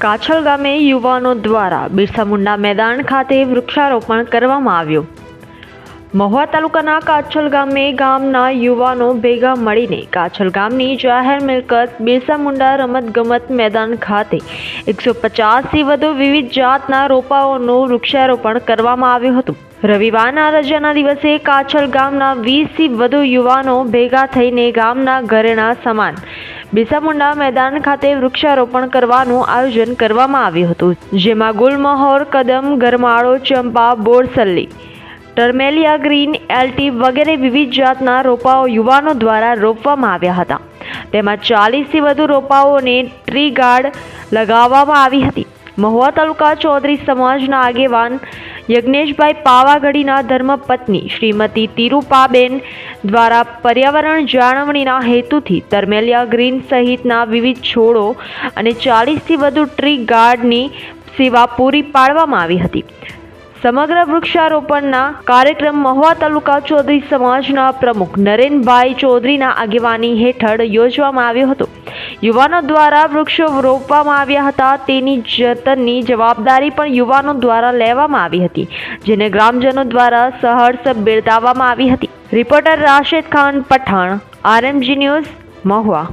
કાછલ ગામે યુવાનો દ્વારા બિરસા મુંડા મેદાન ખાતે વૃક્ષારોપણ કરવામાં આવ્યું. મહુવા તાલુકાના કાછલ ગામે ગામના યુવાનો ભેગા મળીને કાછલ ગામની જાહેર મિલકત બિરસા મુંડા રમતગમત મેદાન ખાતે એકસો પચાસથી વધુ વિવિધ જાતના રોપાઓનું વૃક્ષારોપણ કરવામાં આવ્યું હતું. રવિવારના રજાના દિવસે કાછલ ગામના વીસથી વધુ યુવાનો ભેગા થઈને ગામના ઘરેણા સમાન બિરસા મુંડા મેદાન ખાતે વૃક્ષારોપણ કરવાનું આયોજન કરવામાં આવ્યું હતું, જેમાં ગુલમહોર, કદમ, ગરમાળો, ચંપા બોરસલ્લી ટર્મેલિયા ગ્રીન, એલટી વગેરે વિવિધ જાતના રોપાઓ યુવાનો દ્વારા રોપવામાં આવ્યા હતા. તેમાં ચાલીસથી વધુ રોપાઓને ટ્રી ગાર્ડ લગાવવામાં આવી હતી. મહુવા તાલુકા ચૌધરી સમાજના આગેવાન યજ્ઞેશભાઈ પાવાગઢીના ધર્મપત્ની શ્રીમતી તિરુપાબેન દ્વારા પર્યાવરણ જાળવણીના હેતુથી તરમેલિયા ગ્રીન સહિતના વિવિધ છોડો અને ચાલીસથી વધુ ટ્રી ગાર્ડની સેવા પૂરી પાડવામાં આવી હતી. સમગ્ર વૃક્ષારોપણના કાર્યક્રમ મહુવા તાલુકા ચૌધરી સમાજના પ્રમુખ નરેનભાઈ ચૌધરીના આગેવાની હેઠળ યોજવામાં આવ્યો હતો. યુવાનો દ્વારા વૃક્ષો રોપવામાં આવ્યા હતા. તેની જતનની જવાબદારી પણ યુવાનો દ્વારા લેવામાં આવી હતી, જેને ગ્રામજનો દ્વારા સહર્ષ બિરદાવવામાં આવી હતી. Reporter Rashid Khan Pathan, RMG News Mahuva.